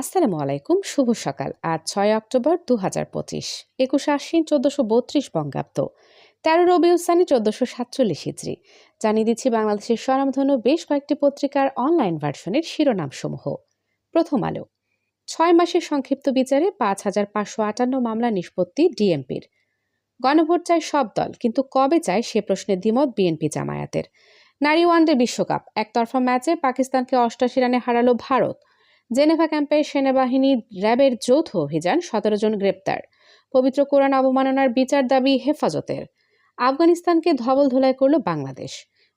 আসসালামু আলাইকুম, শুভ সকাল। আজ ছয় অক্টোবর দু হাজার পঁচিশ, একুশে আশ্বিন চোদ্দশো বত্রিশ বঙ্গাব্দ। তেরো রবিউসানি চোদ্দশো সাতচল্লিশ হিজড়ি জানিয়ে দিচ্ছি বাংলাদেশের স্বনামধন্য বেশ কয়েকটি পত্রিকার অনলাইন ভার্সনের শিরোনামসমূহ। প্রথম আলো। ছয় মাসের সংক্ষিপ্ত বিচারে পাঁচ হাজার পাঁচশো আটান্ন মামলা নিষ্পত্তি ডিএমপির। গণভোট চায় সব দল, কিন্তু কবে চায় সে প্রশ্নে দ্বিমত বিএনপি জামায়াতের? নারী ওয়ানডে বিশ্বকাপ, একতরফা ম্যাচে পাকিস্তানকে অষ্টাশি রানে হারালো ভারত। জেনেভা ক্যাম্পে সেনাবাহিনী র্যাবের যৌথ অভিযান সতেরো জন গ্রেপ্তার। পবিত্র কোরআন অবমাননার বিচার দাবি হেফাজতের। আফগানিস্তানকে ধবল ধোলাই করল বাংলাদেশ।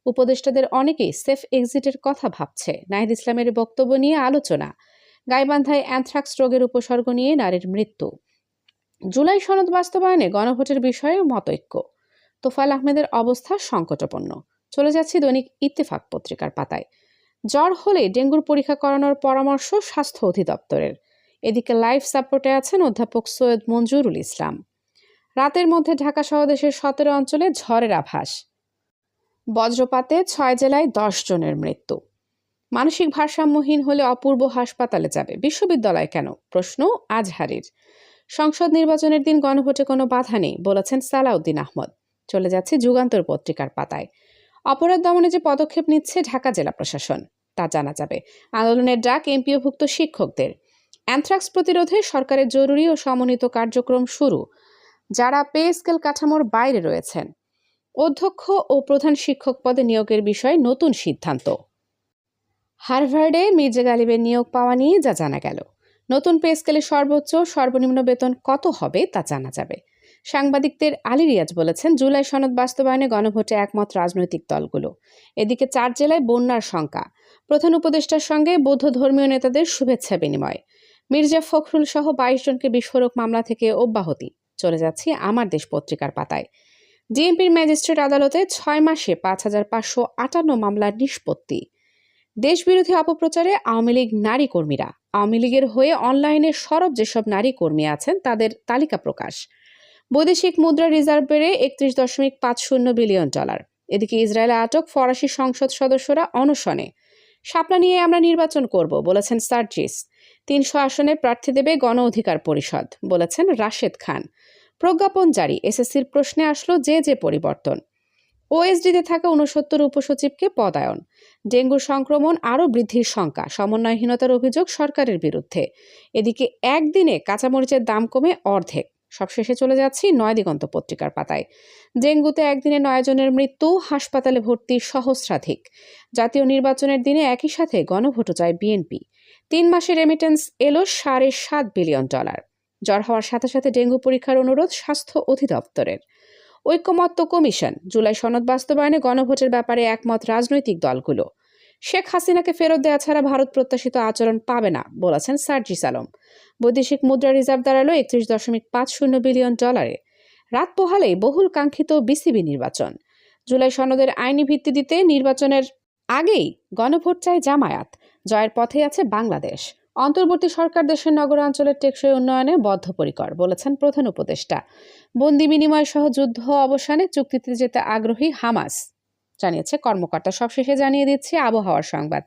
উপদেষ্টাদের অনেকেই সেফ এক্সিটের কথা ভাবছে। নাহিদ ইসলামের বক্তব্য নিয়ে আলোচনা। গাইবান্ধায় অ্যানথ্রাক্স রোগের উপসর্গ নিয়ে নারীর মৃত্যু। জুলাই সনদ বাস্তবায়নে গণভোটের বিষয়ে মতৈক্য। তোফাল আহমেদের অবস্থা সংকটপন্ন চলে যাচ্ছি দৈনিক ইত্তেফাক পত্রিকার পাতায়। জ্বর হলে ডেঙ্গুর পরীক্ষা করানোর পরামর্শ স্বাস্থ্য অধিদপ্তরের। এদিকে লাইফ সাপোর্টে আছেন অধ্যাপক সৈয়দ মঞ্জুরুল ইসলাম। রাতের মধ্যে ঢাকা সহ দেশের সতেরো অঞ্চলে ঝড়ের আভাস। বজ্রপাতে ছয় জেলায় দশ জনের মৃত্যু। মানসিক ভারসাম্যহীন হলে অপূর্ব হাসপাতালে যাবে। বিশ্ববিদ্যালয় কেন? প্রশ্ন আজহারির। সংসদ নির্বাচনের দিন গণভোটে কোনো বাধা নেই, বলেছেন সালাউদ্দিন আহমদ। চলে যাচ্ছে যুগান্তর পত্রিকার পাতায়। অপরাধ দমনে যে পদক্ষেপ নিচ্ছে ঢাকা জেলা প্রশাসন, তা জানা যাবে। আন্দোলনের ডাক এমপিওভুক্ত শিক্ষকদের। অ্যানথ্রাক্স প্রতিরোধে সরকারের জরুরি ও সমন্বিত কার্যক্রম শুরু। যারা পে স্কেল কাঠামোর বাইরে রয়েছেন। অধ্যক্ষ ও প্রধান শিক্ষক পদে নিয়োগের বিষয়ে নতুন সিদ্ধান্ত। হার্ভার্ডে মির্জা গালিবের নিয়োগ পাওয়া নিয়ে যা জানা গেল। নতুন পে স্কেলে সর্বোচ্চ, সর্বনিম্ন বেতন কত হবে তা জানা যাবে। সাংবাদিকদের আলী রিয়াজ বলেছেন, জুলাই সনদ বাস্তবায়নে গণভোটে একমত রাজনৈতিক দলগুলো। এদিকে চার জেলায় বন্যার শঙ্কা। প্রধান উপদেষ্টার সঙ্গে বৌদ্ধ ধর্মীয় নেতাদের শুভেচ্ছা বিনিময়। মির্জা ফখরুল সহ বাইশ জনকে বিস্ফোরক মামলা থেকে অব্যাহতি। চলে যাচ্ছি আমার দেশ পত্রিকার পাতায়। ডিএমপির ম্যাজিস্ট্রেট আদালতে ছয় মাসে পাঁচ হাজার পাঁচশো আটান্ন মামলার নিষ্পত্তি। দেশবিরোধী অপপ্রচারে আওয়ামী লীগ নারী কর্মীরা। আওয়ামী লীগের হয়ে অনলাইনে সরব যেসব নারী কর্মী আছেন, তাদের তালিকা প্রকাশ। বৈদেশিক মুদ্রা রিজার্ভ বেড়ে একত্রিশ দশমিক পাঁচ শূন্য বিলিয়ন ডলার। এদিকে ইসরায়েলে আটক ফরাসি সংসদ সদস্যরা অনশনে। শাপলা নিয়ে আমরা নির্বাচন করব, বলেছেন সার্জিস। তিনশো আসনে প্রার্থী দেবে গণ অধিকার পরিষদ, বলেছেন রাশেদ খান। প্রজ্ঞাপন জারি, এসএসসির প্রশ্নে আসলো যে যে পরিবর্তন। ওএসডিতে থাকা উনসত্তর উপসচিবকে পদায়ন। ডেঙ্গুর সংক্রমণ আরও বৃদ্ধির শঙ্কা, সমন্বয়হীনতার অভিযোগ সরকারের বিরুদ্ধে। এদিকে একদিনে কাঁচামরিচের দাম কমে অর্ধেক। সবশেষে চলে যাচ্ছি নয় দিগন্ত পত্রিকার পাতায়। ডেঙ্গুতে একদিনে নয় জনের মৃত্যু, হাসপাতালে ভর্তি সহস্রাধিক। জাতীয় নির্বাচনের দিনে একই সাথে গণভোটও চায় বিএনপি। তিন মাসের রেমিটেন্স এলো সাড়ে সাত বিলিয়ন ডলার। জ্বর হওয়ার সাথে সাথে ডেঙ্গু পরীক্ষার অনুরোধ স্বাস্থ্য অধিদপ্তরের। ঐক্যমত্য কমিশন, জুলাই সনদ বাস্তবায়নে গণভোটের ব্যাপারে একমত রাজনৈতিক দলগুলো। শেখ হাসিনাকে ফেরত দেওয়া ছাড়া ভারত প্রত্যাশিত আচরণ পাবে না, বলেছেন সার্জিস আলম। বৈদেশিক মুদ্রা রিজার্ভ দাঁড়াল একত্রিশ দশমিক পাঁচ শূন্য বিলিয়ন ডলারে। রাত পোহালেই বহুল কাঙ্ক্ষিত বিসিবি নির্বাচন। জুলাই সনদের আইনি ভিত্তি দিতে নির্বাচনের আগেই গণভোট চায় জামায়াত। জয়ের পথে আছে বাংলাদেশ। অন্তর্বর্তী সরকার দেশের নগরাঞ্চলের টেকসই উন্নয়নে বদ্ধপরিকর, বলেছেন প্রধান উপদেষ্টা। বন্দি বিনিময় সহ যুদ্ধ অবসানে চুক্তিতে যেতে আগ্রহী হামাস। জানিয়েছে কর্মকর্তা। সবশেষে জানিয়ে দিচ্ছে আবহাওয়ার সংবাদ।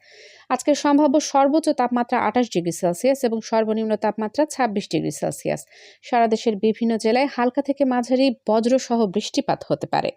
আজকের সম্ভাব্য সর্বোচ্চ তাপমাত্রা আঠাশ ডিগ্রি সেলসিয়াস এবং সর্বনিম্ন তাপমাত্রা ছাব্বিশ ডিগ্রি সেলসিয়াস। সারা দেশের বিভিন্ন জেলায় হালকা থেকে মাঝারি বজ্রসহ বৃষ্টিপাত হতে পারে।